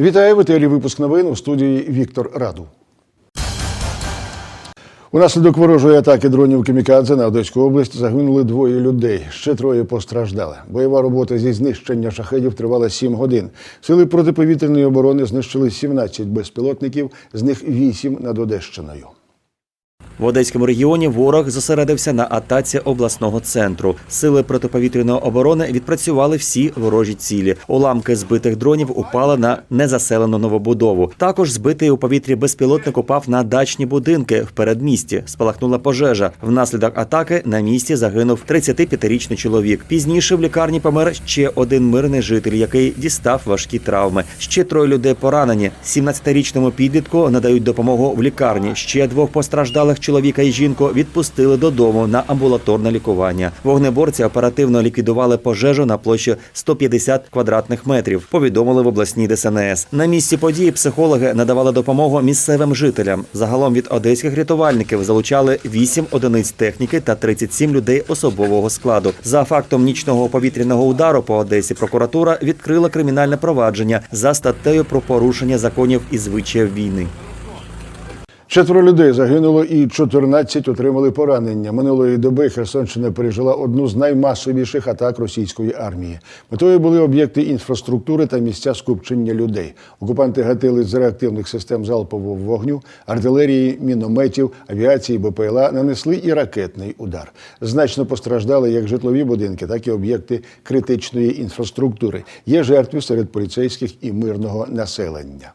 Вітаю в етері випуск новин у студії Віктор Раду. Унаслідок ворожої атаки дронів Кімікадзе на Одеську область загинули двоє людей. Ще троє постраждали. Бойова робота зі знищення шахедів тривала 7 годин. Сили протиповітряної оборони знищили 17 безпілотників, з них 8 над Одещиною. В Одеському регіоні ворог зосередився на атаці обласного центру. Сили протиповітряної оборони відпрацювали всі ворожі цілі. Уламки збитих дронів упали на незаселену новобудову. Також збитий у повітрі безпілотник упав на дачні будинки в передмісті. Спалахнула пожежа. Внаслідок атаки на місці загинув 35-річний чоловік. Пізніше в лікарні помер ще один мирний житель, який дістав важкі травми. Ще троє людей поранені. 17-річному підлітку надають допомогу в лікарні. Ще двох постраждалих чоловіка і жінку відпустили додому на амбулаторне лікування. Вогнеборці оперативно ліквідували пожежу на площі 150 квадратних метрів. Повідомили в обласній ДСНС. На місці події психологи надавали допомогу місцевим жителям. Загалом від одеських рятувальників залучали 8 одиниць техніки та 37 людей особового складу. За фактом нічного повітряного удару по Одесі прокуратура відкрила кримінальне провадження за статтею про порушення законів і звичаїв війни. Четверо людей загинуло і 14 отримали поранення. Минулої доби Херсонщина пережила одну з наймасовіших атак російської армії. Метою були об'єкти інфраструктури та місця скупчення людей. Окупанти гатили з реактивних систем залпового вогню, артилерії, мінометів, авіації, БПЛА нанесли і ракетний удар. Значно постраждали як житлові будинки, так і об'єкти критичної інфраструктури. Є жертви серед поліцейських і мирного населення.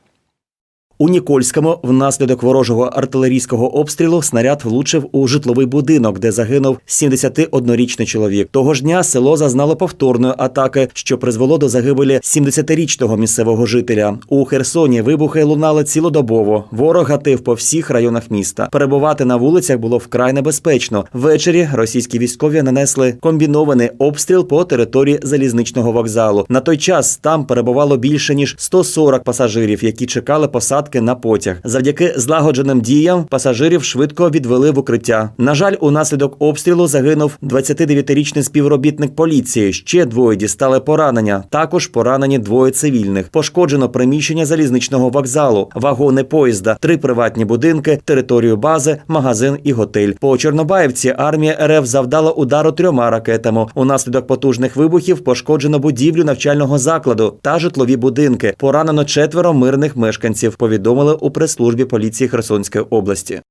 У Нікольському внаслідок ворожого артилерійського обстрілу снаряд влучив у житловий будинок, де загинув 71-річний чоловік. Того ж дня село зазнало повторної атаки, що призвело до загибелі 70-річного місцевого жителя. У Херсоні вибухи лунали цілодобово. Ворог гатив по всіх районах міста. Перебувати на вулицях було вкрай небезпечно. Ввечері російські військові нанесли комбінований обстріл по території залізничного вокзалу. На той час там перебувало більше ніж 140 пасажирів, які чекали посадки на потяг. Завдяки злагодженим діям пасажирів швидко відвели в укриття. На жаль, унаслідок обстрілу загинув 29-річний співробітник поліції. Ще двоє дістали поранення. Також поранені двоє цивільних. Пошкоджено приміщення залізничного вокзалу, вагони поїзда, три приватні будинки, територію бази, магазин і готель. По Чорнобаївці армія РФ завдала удару трьома ракетами. Унаслідок потужних вибухів пошкоджено будівлю навчального закладу та житлові будинки. Поранено четверо мирних мешканців. Повідомили у прес-службі поліції Херсонської області.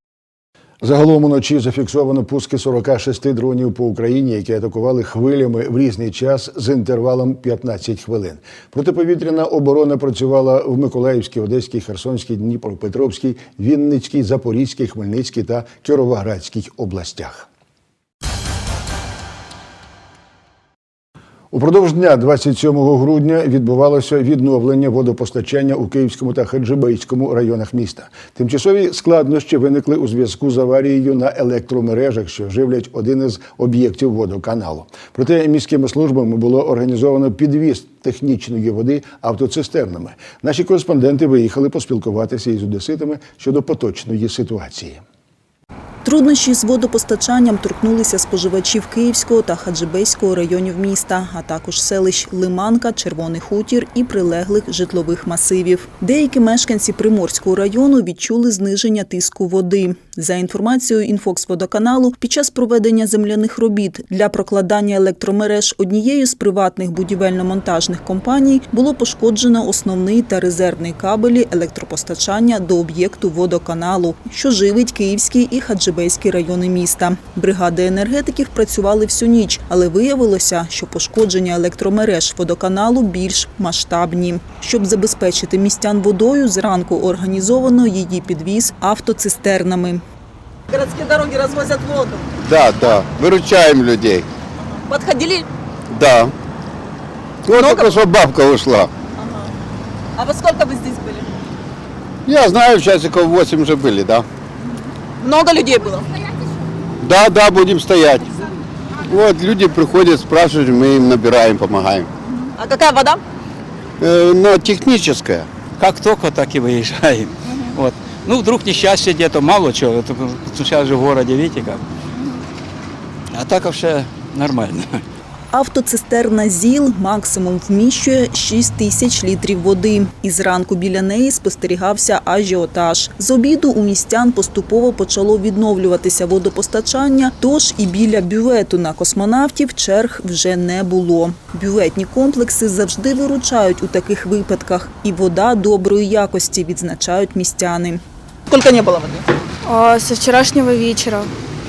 Загалом уночі зафіксовано пуски 46 дронів по Україні, які атакували хвилями в різний час з інтервалом 15 хвилин. Протиповітряна оборона працювала в Миколаївській, Одеській, Херсонській, Дніпропетровській, Вінницькій, Запорізькій, Хмельницькій та Кіровоградській областях. Упродовж дня 27 грудня відбувалося відновлення водопостачання у Київському та Хаджибейському районах міста. Тимчасові складнощі виникли у зв'язку з аварією на електромережах, що живлять один із об'єктів водоканалу. Проте міськими службами було організовано підвіз технічної води автоцистернами. Наші кореспонденти виїхали поспілкуватися із одеситами щодо поточної ситуації. Труднощі з водопостачанням торкнулися споживачів Київського та Хаджибейського районів міста, а також селищ Лиманка, Червоний Хутір і прилеглих житлових масивів. Деякі мешканці Приморського району відчули зниження тиску води. За інформацією інфоксводоканалу, під час проведення земляних робіт для прокладання електромереж однією з приватних будівельно-монтажних компаній було пошкоджено основний та резервний кабелі електропостачання до об'єкту водоканалу, що живить Київський і Хаджибейський райони міста. Бригади енергетиків працювали всю ніч, але виявилося, що пошкодження електромереж водоканалу більш масштабні. Щоб забезпечити містян водою, зранку організовано її підвіз автоцистернами. Городские дороги развозят воду. Да, да, выручаем людей. Подходили? Да. Вот только что бабка ушла. А во сколько вы здесь были? Я знаю, часиков 8 уже были, да. Много людей было? Да, да, будем стоять. Вот люди приходят, спрашивают, мы им набираем, помогаем. А какая вода? Э, но техническая. как только, так и выезжаем. Вот. Ну, вдруг несчастье где-то, мало чего, это сейчас же в городе, видите как. А так вообще нормально. Автоцистерна ЗІЛ максимум вміщує 6 тисяч літрів води. І зранку біля неї спостерігався ажіотаж. З обіду у містян поступово почало відновлюватися водопостачання, тож і біля бювету на космонавтів черг вже не було. Бюветні комплекси завжди виручають у таких випадках, і вода доброї якості відзначають містяни. Сколько не было воды? А, со вчерашнего вечера. Ночь и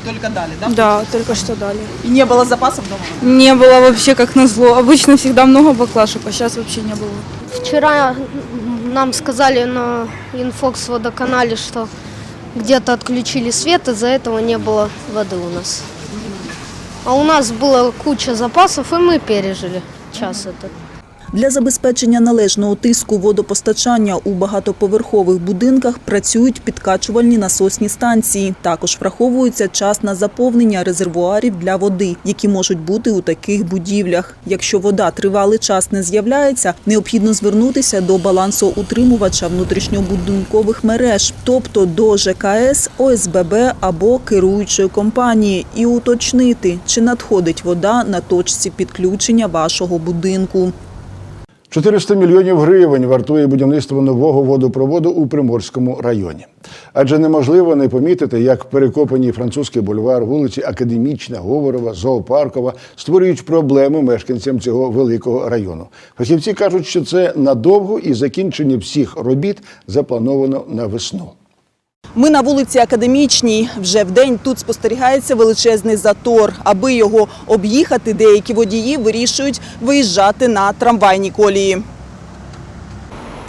только дали, да? Да, только что дали. И не было запасов дома? Не было вообще как назло. Обычно всегда много баклашек, а сейчас вообще не было. Вчера нам сказали на Инфокс водоканале, что где-то отключили свет, из-за этого не было воды у нас. А у нас была куча запасов, и мы пережили час этот. Для забезпечення належного тиску водопостачання у багатоповерхових будинках працюють підкачувальні насосні станції. Також враховується час на заповнення резервуарів для води, які можуть бути у таких будівлях. Якщо вода тривалий час не з'являється, необхідно звернутися до балансоутримувача внутрішньобудинкових мереж, тобто до ЖКС, ОСББ або керуючої компанії, і уточнити, чи надходить вода на точці підключення вашого будинку. 400 мільйонів гривень вартує будівництво нового водопроводу у Приморському районі. Адже неможливо не помітити, як перекопані французький бульвар, вулиці Академічна, Говорова, Зоопаркова створюють проблеми мешканцям цього великого району. Фахівці кажуть, що це надовго і закінчення всіх робіт заплановано на весну. Ми на вулиці Академічній. Вже вдень тут спостерігається величезний затор. Аби його об'їхати, деякі водії вирішують виїжджати на трамвайні колії.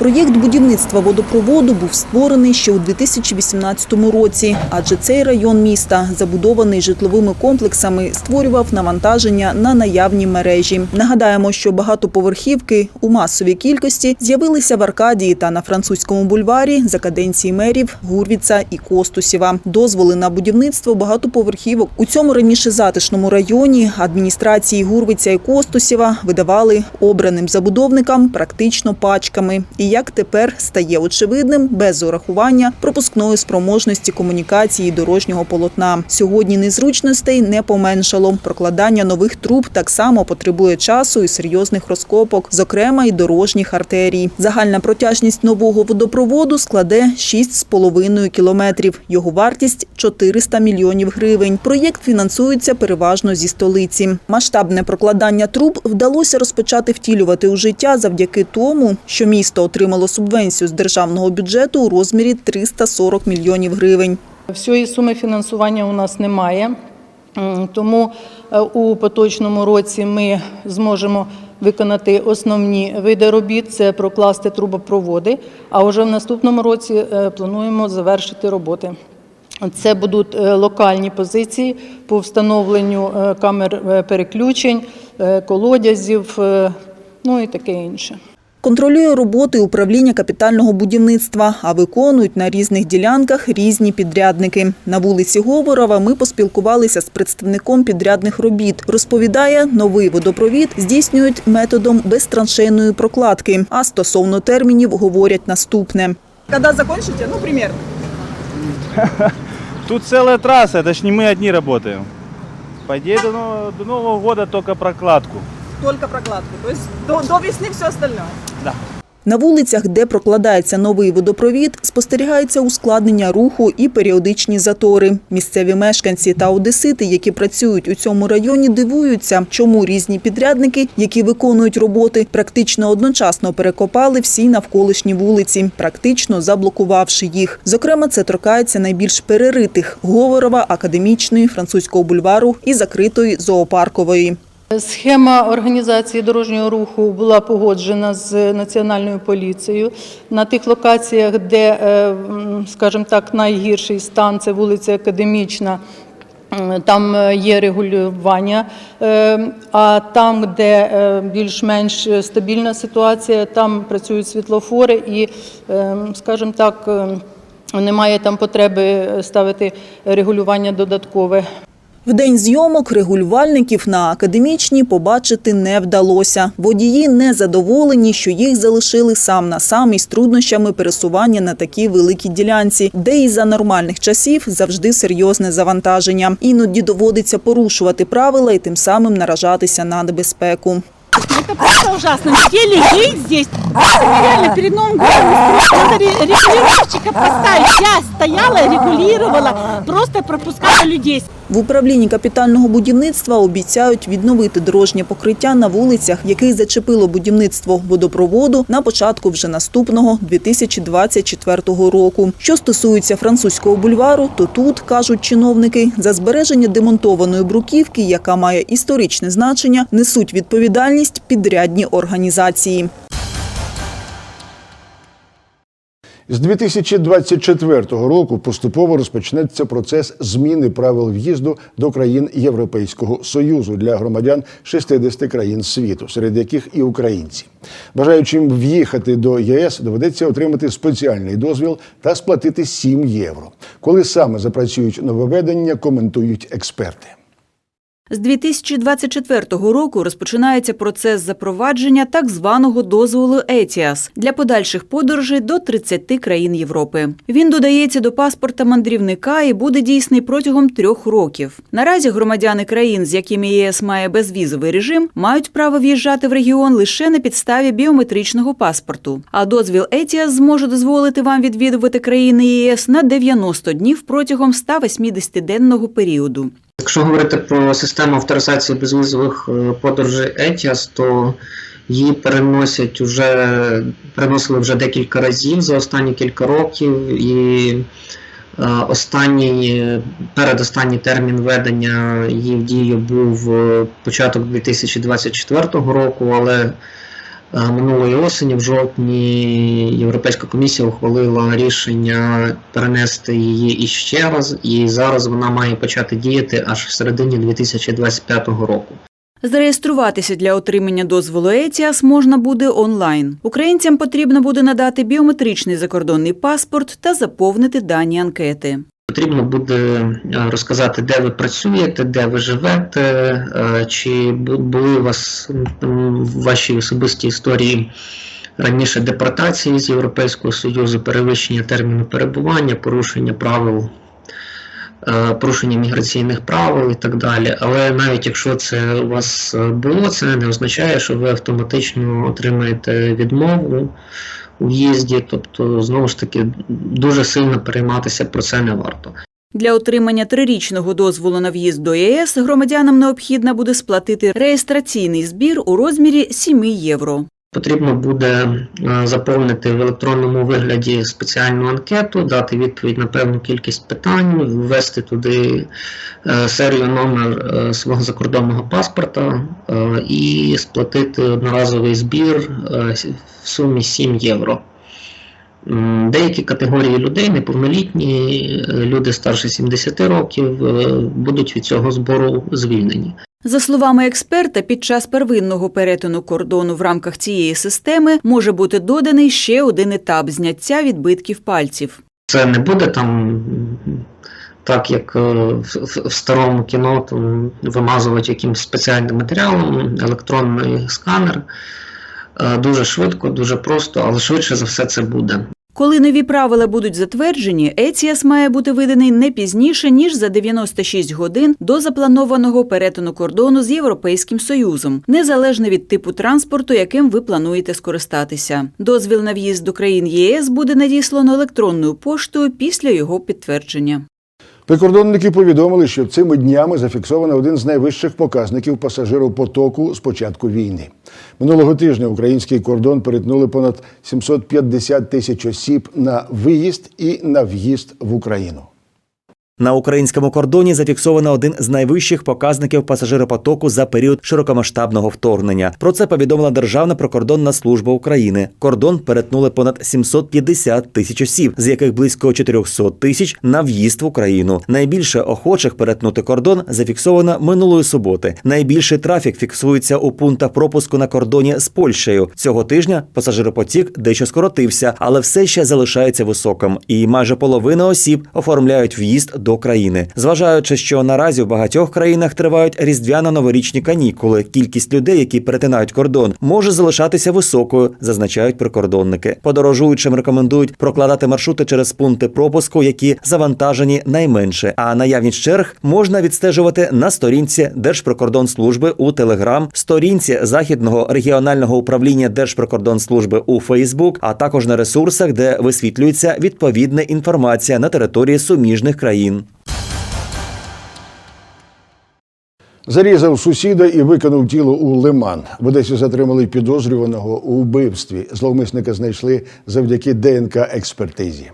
Проєкт будівництва водопроводу був створений ще у 2018 році, адже цей район міста, забудований житловими комплексами, створював навантаження на наявні мережі. Нагадаємо, що багатоповерхівки у масовій кількості з'явилися в Аркадії та на французькому бульварі за каденції мерів Гурвіца і Костусєва. Дозволи на будівництво багатоповерхівок у цьому раніше затишному районі адміністрації Гурвиця і Костусєва видавали обраним забудовникам практично пачками. І як тепер стає очевидним, без урахування пропускної спроможності комунікації дорожнього полотна. Сьогодні незручностей не поменшало. Прокладання нових труб так само потребує часу і серйозних розкопок, зокрема й дорожніх артерій. Загальна протяжність нового водопроводу складе 6,5 кілометрів. Його вартість 400 мільйонів гривень. Проєкт фінансується переважно зі столиці. Масштабне прокладання труб вдалося розпочати втілювати у життя завдяки тому, що місто отримало субвенцію з державного бюджету у розмірі 340 мільйонів гривень. Всієї суми фінансування у нас немає, тому е, у поточному році ми зможемо виконати основні види робіт це прокласти трубопроводи. А вже в наступному році е, плануємо завершити роботи. Це будуть е, локальні позиції по встановленню камер переключень, колодязів, ну і таке інше Контролює роботи управління капітального будівництва, а виконують на різних ділянках різні підрядники. На вулиці Говорова ми поспілкувалися з представником підрядних робіт. Розповідає, новий водопровід здійснюють методом безтраншейної прокладки. А стосовно термінів говорять наступне. Когда закончите? Ну, примерно. Тут целая трасса, это ж не мы одни работаем. По идее, до, но- до Нового года только прокладку. Только прокладку. То есть до, до весны все остальное. На вулицях, де прокладається новий водопровід, спостерігається ускладнення руху і періодичні затори. Місцеві мешканці та одесити, які працюють у цьому районі, дивуються, чому різні підрядники, які виконують роботи, практично одночасно перекопали всі навколишні вулиці, практично заблокувавши їх. Зокрема, це торкається найбільш переритих Говорова, академічної, французького бульвару і закритої зоопаркової. Схема організації дорожнього руху була погоджена з національною поліцією на тих локаціях, де, е, скажімо так, найгірший стан це вулиця Академічна. Там е, є регулювання, Е, а там, де більш-менш стабільна ситуація, там працюють світлофори і, скажімо так, немає там потреби ставити регулювання додаткове. В день зйомок регулювальників на академічні побачити не вдалося. Водії не задоволені, що їх залишили сам на сам із труднощами пересування на такій великій ділянці, де і за нормальних часів завжди серйозне завантаження. Іноді доводиться порушувати правила і тим самим наражатися на небезпеку. Это просто ужасно. Метели жить здесь. Реально, перед Новым годом надо регулировщика поставить. Я стояла, регулировала, просто пропускала людей. В управлінні капітального будівництва обіцяють відновити дорожнє покриття на вулицях, яких зачепило будівництво водопроводу на початку вже наступного 2024 року. Що стосується французького бульвару, то тут кажуть чиновники за збереження демонтованої бруківки, яка має історичне значення, несуть відповідальність підрядні організації. З 2024 року поступово розпочнеться процес зміни правил в'їзду до країн Європейського союзу для громадян 60 країн світу, серед яких і українці. Бажаючим в'їхати до ЄС доведеться отримати спеціальний дозвіл та сплатити 7 євро. Коли саме запрацюють нововведення, коментують експерти. З 2024 року розпочинається процес запровадження так званого дозволу ETIAS для подальших подорожей до 30 країн Європи. Він додається до паспорта мандрівника і буде дійсний протягом трьох років. Наразі громадяни країн, з якими ЄС має безвізовий режим, мають право в'їжджати в регіон лише на підставі біометричного паспорту. А дозвіл ETIAS зможе дозволити вам відвідувати країни ЄС на 90 днів протягом 180-денного періоду. Якщо говорити про систему авторизації безвізових е, подорожей ETIAS, то її переносять уже переносили вже декілька разів за останні кілька років, і е, останній передостанній термін введення її в дію був е, початок 2024 року, але минулої осені, в жовтні, Європейська комісія ухвалила рішення перенести її іще раз, і зараз вона має почати діяти аж в середині 2025 року. Зареєструватися для отримання дозволу ETIAS можна буде онлайн. Українцям потрібно буде надати біометричний закордонний паспорт та заповнити дані анкети. Потрібно буде е, розказати, де ви працюєте, де ви живете, е, чи були у вас в вашій особистій історії раніше депортації з Європейського Союзу, перевищення терміну перебування, порушення правил, е, порушення міграційних правил і так далі. Але навіть якщо це у вас було, це не означає, що ви автоматично отримаєте відмову в'їзді. Тобто, знову ж таки, дуже сильно перейматися про це не варто. Для отримання трирічного дозволу на в'їзд до ЄС громадянам необхідно буде сплатити реєстраційний збір у розмірі 7 євро. Потрібно буде е, заповнити в електронному вигляді спеціальну анкету, дати відповідь на певну кількість питань, ввести туди е, серію номер е, свого закордонного паспорта і сплатити одноразовий збір в сумі 7 євро. Деякі категорії людей, неповнолітні, люди старше 70 років, будуть від цього збору звільнені. За словами експерта, під час первинного перетину кордону в рамках цієї системи може бути доданий ще один етап зняття відбитків пальців. Це не буде там так, як е, в, старому кіно, там, вимазувати якимось спеціальним матеріалом, електронний сканер. Е, Дуже швидко, дуже просто, але швидше за все це буде. Коли нові правила будуть затверджені, ЕЦІАС має бути виданий не пізніше ніж за 96 годин до запланованого перетину кордону з Європейським Союзом, незалежно від типу транспорту, яким ви плануєте скористатися. Дозвіл на в'їзд до країн ЄС буде надіслано електронною поштою після його підтвердження. Прикордонники повідомили, що цими днями зафіксовано один з найвищих показників пасажиропотоку з початку війни. Минулого тижня український кордон перетнули понад 750 тисяч осіб на виїзд і на в'їзд в Україну. На українському кордоні зафіксовано один з найвищих показників пасажиропотоку за період широкомасштабного вторгнення. Про це повідомила Державна прикордонна служба України. Кордон перетнули понад 750 тисяч осіб, з яких близько 400 тисяч на в'їзд в Україну. Найбільше охочих перетнути кордон зафіксовано минулої суботи. Найбільший трафік фіксується у пунктах пропуску на кордоні з Польщею. Цього тижня пасажиропотік дещо скоротився, але все ще залишається високим. І майже половина осіб оформляють в'їзд до до країни. Зважаючи, що наразі в багатьох країнах тривають різдвяно-новорічні канікули, кількість людей, які перетинають кордон, може залишатися високою, зазначають прикордонники. Подорожуючим рекомендують прокладати маршрути через пункти пропуску, які завантажені найменше. А наявність черг можна відстежувати на сторінці Держприкордонслужби у Телеграм, сторінці західного регіонального управління Держприкордонслужби у Фейсбук, а також на ресурсах, де висвітлюється відповідна інформація на території суміжних країн. Зарізав сусіда і викинув тіло у лиман. В Одесі затримали підозрюваного у вбивстві. Зловмисника знайшли завдяки ДНК експертизі.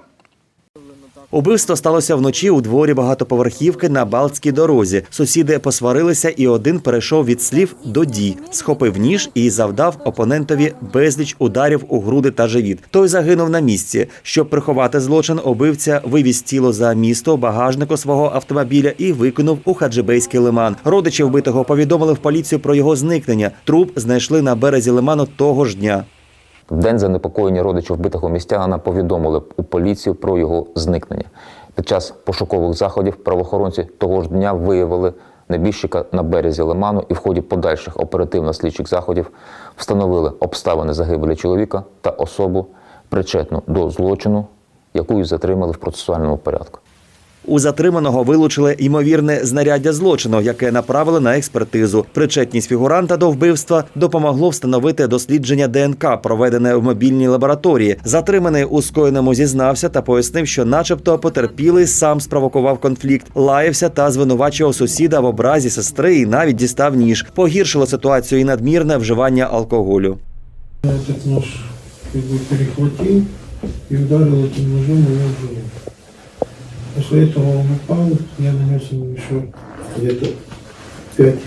Убивство сталося вночі у дворі багатоповерхівки на Балтській дорозі. Сусіди посварилися, і один перейшов від слів до дій, схопив ніж і завдав опонентові безліч ударів у груди та живіт. Той загинув на місці. Щоб приховати злочин, убивця вивіз тіло за місто багажнику свого автомобіля і викинув у хаджибейський лиман. Родичі вбитого повідомили в поліцію про його зникнення. Труп знайшли на березі лиману того ж дня. В день занепокоєння родичів вбитого містянина повідомили у поліцію про його зникнення. Під час пошукових заходів правоохоронці того ж дня виявили небіжчика на березі лиману і в ході подальших оперативно-слідчих заходів встановили обставини загибелі чоловіка та особу, причетну до злочину, яку затримали в процесуальному порядку. У затриманого вилучили ймовірне знаряддя злочину, яке направили на експертизу. Причетність фігуранта до вбивства допомогло встановити дослідження ДНК, проведене в мобільній лабораторії. Затриманий у скоєному зізнався та пояснив, що, начебто, потерпілий сам спровокував конфлікт, лаявся та звинувачував сусіда в образі сестри і навіть дістав ніж. Погіршило ситуацію і надмірне вживання алкоголю. Этот нож как бы перехватил и ударил этим ножом его в живот. После этого он упал, я нанес ему еще где-то пять,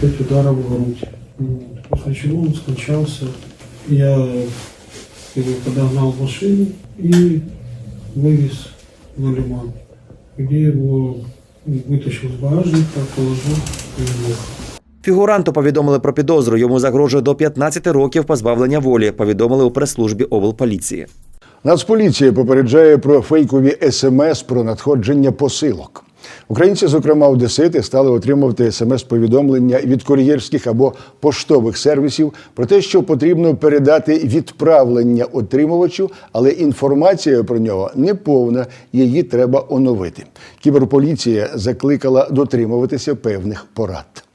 пять ударов в грудь. Вот. После чего он скончался. Я как бы, подогнал машину и вывез на лиман, где его вытащил с багажника, положил и лег. Фігуранту повідомили про підозру. Йому загрожує до 15 років позбавлення волі. Повідомили у прес-службі облполіції. Нацполіція попереджає про фейкові смс про надходження посилок. Українці, зокрема одесити, стали отримувати смс-повідомлення від кур'єрських або поштових сервісів про те, що потрібно передати відправлення отримувачу, але інформація про нього не повна, її треба оновити. Кіберполіція закликала дотримуватися певних порад.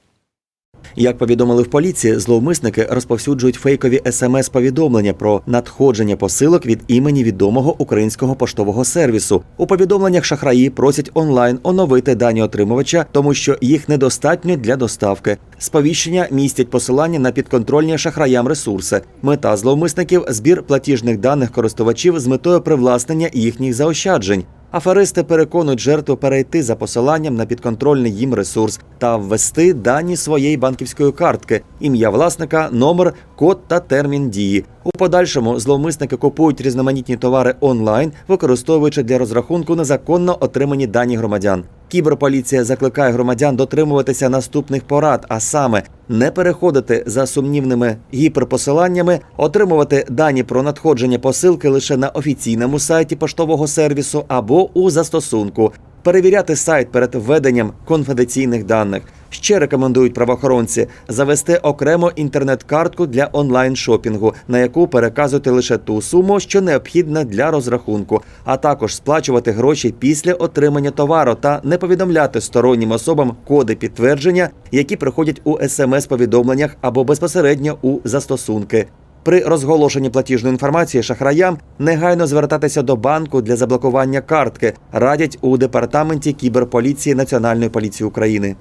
Як повідомили в поліції, зловмисники розповсюджують фейкові смс-повідомлення про надходження посилок від імені відомого українського поштового сервісу. У повідомленнях шахраї просять онлайн оновити дані отримувача, тому що їх недостатньо для доставки. Сповіщення містять посилання на підконтрольні шахраям ресурси. Мета зловмисників збір платіжних даних користувачів з метою привласнення їхніх заощаджень. Аферисти переконують жертву перейти за посиланням на підконтрольний їм ресурс та ввести дані своєї банківської картки, ім'я власника, номер, код та термін дії. У подальшому зловмисники купують різноманітні товари онлайн, використовуючи для розрахунку незаконно отримані дані громадян. Кіберполіція закликає громадян дотримуватися наступних порад, а саме не переходити за сумнівними гіперпосиланнями, отримувати дані про надходження посилки лише на офіційному сайті поштового сервісу або у застосунку. Перевіряти сайт перед введенням конфіденційних даних. Ще рекомендують правоохоронці завести окремо інтернет-картку для онлайн-шопінгу, на яку переказувати лише ту суму, що необхідна для розрахунку, а також сплачувати гроші після отримання товару та не повідомляти стороннім особам коди підтвердження, які приходять у смс-повідомленнях або безпосередньо у застосунки. При розголошенні платіжної інформації шахраям негайно звертатися до банку для заблокування картки, радять у департаменті кіберполіції Національної поліції України.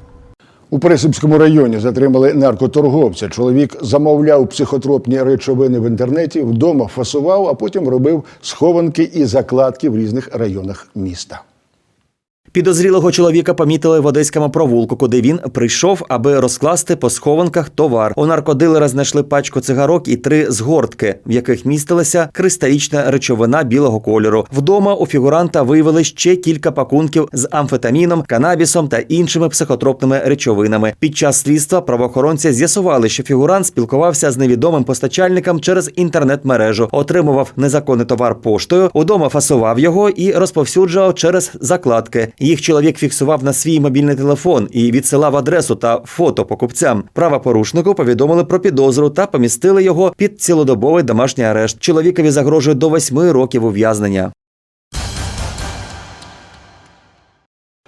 У Присипському районі затримали наркоторговця. Чоловік замовляв психотропні речовини в інтернеті, вдома фасував, а потім робив схованки і закладки в різних районах міста. Підозрілого чоловіка помітили в одеському провулку, куди він прийшов, аби розкласти по схованках товар. У наркодилера знайшли пачку цигарок і три згортки, в яких містилася кристалічна речовина білого кольору. Вдома у фігуранта виявили ще кілька пакунків з амфетаміном, канабісом та іншими психотропними речовинами. Під час слідства правоохоронці з'ясували, що фігурант спілкувався з невідомим постачальником через інтернет-мережу, отримував незаконний товар поштою, удома фасував його і розповсюджував через закладки, Їх чоловік фіксував на свій мобільний телефон і відсилав адресу та фото покупцям. Правопорушнику повідомили про підозру та помістили його під цілодобовий домашній арешт. Чоловікові загрожує до восьми років ув'язнення.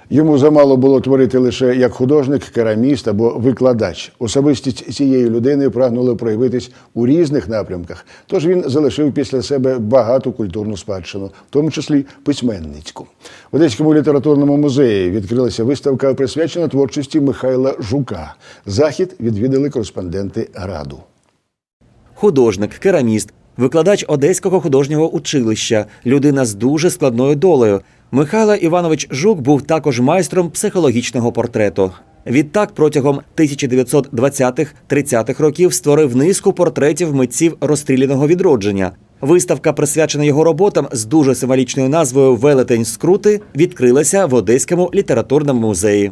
Йому замало було творити лише як художник, кераміст або викладач. Особистість цієї людини прагнула проявитись у різних напрямках. Тож він залишив після себе багату культурну спадщину, в тому числі письменницьку. В Одеському літературному музеї відкрилася виставка, присвячена творчості Михайла Жука. Захід відвідали кореспонденти Граду. Художник, кераміст, викладач Одеського художнього училища, людина з дуже складною долею. Михайло Іванович Жук був також майстром психологічного портрету. Відтак протягом 1920-30-х років створив низку портретів митців розстріляного відродження. Виставка, присвячена його роботам з дуже символічною назвою Велетень скрути, відкрилася в Одеському літературному музеї.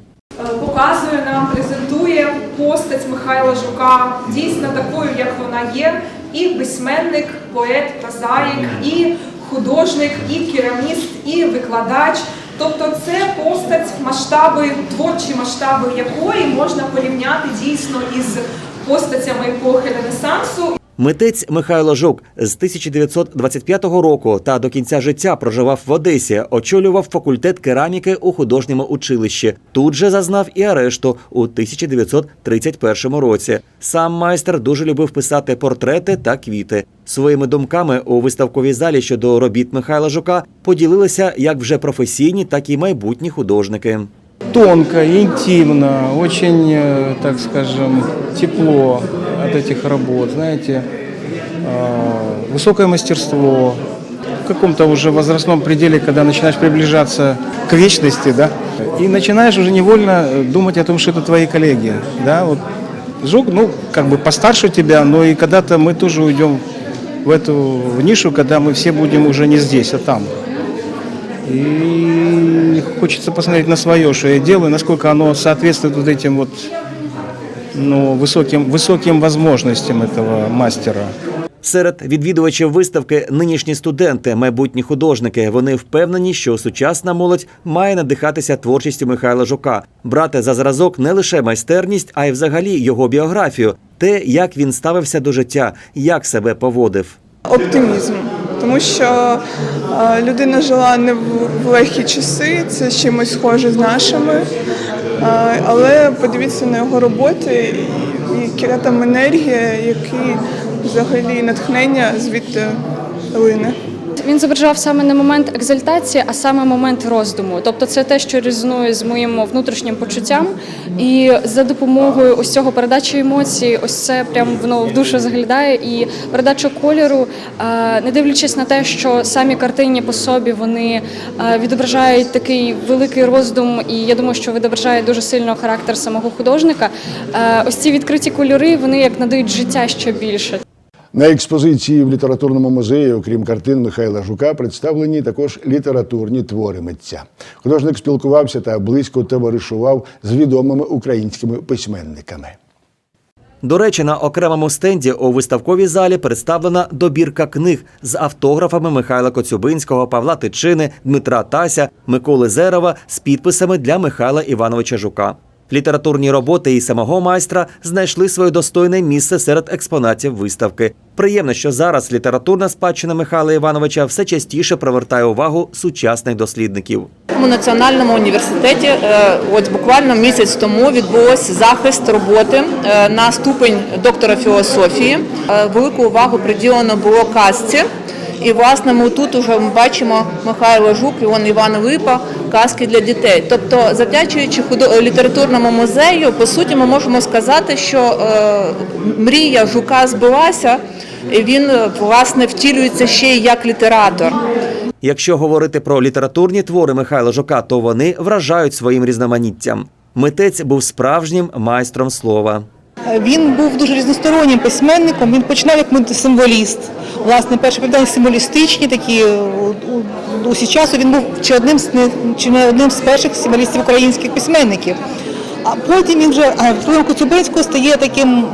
показує нам, презентує постать Михайла Жука дійсно такою, як вона є, і письменник, поет, прозаїк, і художник, і кераміст, і викладач. Тобто це постать, масштаби, творчі масштаби якої можна порівняти дійсно із постатями епохи Ренесансу. Митець Михайло Жук з 1925 року та до кінця життя проживав в Одесі, очолював факультет кераміки у художньому училищі. Тут же зазнав і арешту у 1931 році. Сам майстер дуже любив писати портрети та квіти. Своїми думками у виставковій залі щодо робіт Михайла Жука поділилися як вже професійні, так і майбутні художники. тонко, очень, э, так скажем, тепло от этих работ, знаете, э, высокое мастерство. В каком-то уже возрастном пределе, когда начинаешь приближаться к вечности, да, и начинаешь уже невольно думать о том, что это твои коллеги, да, вот Жук, ну, как бы постарше тебя, но и когда-то мы тоже уйдем в эту в нишу, когда мы все будем уже не здесь, а там. И хочется посмотреть на свое, что я делаю, насколько оно соответствует вот этим вот ну, высоким, высоким возможностям этого мастера. Серед відвідувачів виставки нинішні студенти, майбутні художники. Вони впевнені, що сучасна молодь має надихатися творчістю Михайла Жука, брати за зразок не лише майстерність, а й взагалі його біографію, те, як він ставився до життя, як себе поводив. Оптимізм, тому що е, людина жила не в легкі часи, це чимось схоже з нашими. Е, Але подивіться на його роботи, яка там енергія, які взагалі натхнення звідти лине. Він зображав саме не момент екзальтації, а саме момент роздуму. Тобто це те, що резонує з моїм внутрішнім почуттям. І за допомогою ось цього передачі емоцій, ось це прям воно в душу заглядає. І передача кольору, е, не дивлячись на те, що самі картині по собі вони е, відображають такий великий роздум, і я думаю, що відображає дуже сильно характер самого художника. Е, Ось ці відкриті кольори, вони як надають життя ще більше. На експозиції в літературному музеї, окрім картин Михайла Жука, представлені також літературні твори митця. Художник спілкувався та близько товаришував з відомими українськими письменниками. До речі, на окремому стенді у виставковій залі представлена добірка книг з автографами Михайла Коцюбинського, Павла Тичини, Дмитра Тася, Миколи Зерова з підписами для Михайла Івановича Жука. Літературні роботи і самого майстра знайшли своє достойне місце серед експонатів виставки. Приємно, що зараз літературна спадщина Михайла Івановича все частіше привертає увагу сучасних дослідників. У національному університеті е, от буквально місяць тому відбувся захист роботи е, на ступень доктора філософії. Е, Велику увагу приділено було казці. І власне ми тут уже бачимо Михайло Жук, Іон Іван Липа, казки для дітей. Тобто, завдячуючи літературному музею, по суті, ми можемо сказати, що е, мрія Жука збулася, і він власне втілюється ще й як літератор. Якщо говорити про літературні твори Михайла Жука, то вони вражають своїм різноманіттям. Митець був справжнім майстром слова. Він був дуже різностороннім письменником. Він починав як символіст. Власне, перші питання символістичні, такі усі часу. Він був чи одним з чи не одним з перших символістів українських письменників. А потім він вже в впливом стає таким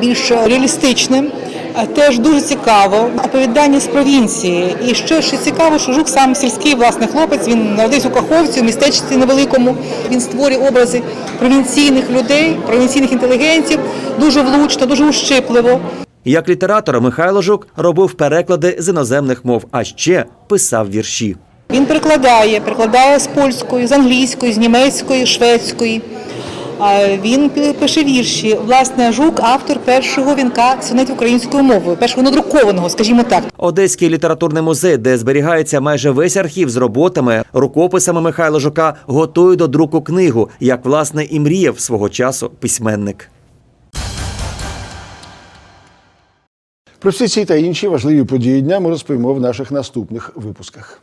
більш реалістичним. А Теж дуже цікаво. Оповідання з провінції. І що ще цікаво, що Жук сам сільський власне хлопець. Він народився у Каховці, у містечці невеликому. Він створює образи провінційних людей, провінційних інтелігентів дуже влучно, дуже ущипливо. Як літератор Михайло Жук робив переклади з іноземних мов, а ще писав вірші. Він перекладає, перекладає з польської, з англійської, з німецької, шведської. А Він пише вірші. Власне, Жук автор першого вінка сонетів українською мовою, першого надрукованого, скажімо так. Одеський літературний музей, де зберігається майже весь архів з роботами, рукописами Михайла Жука, готує до друку книгу, як власне і мріяв свого часу письменник. Про всі ці та інші важливі події дня ми розповімо в наших наступних випусках.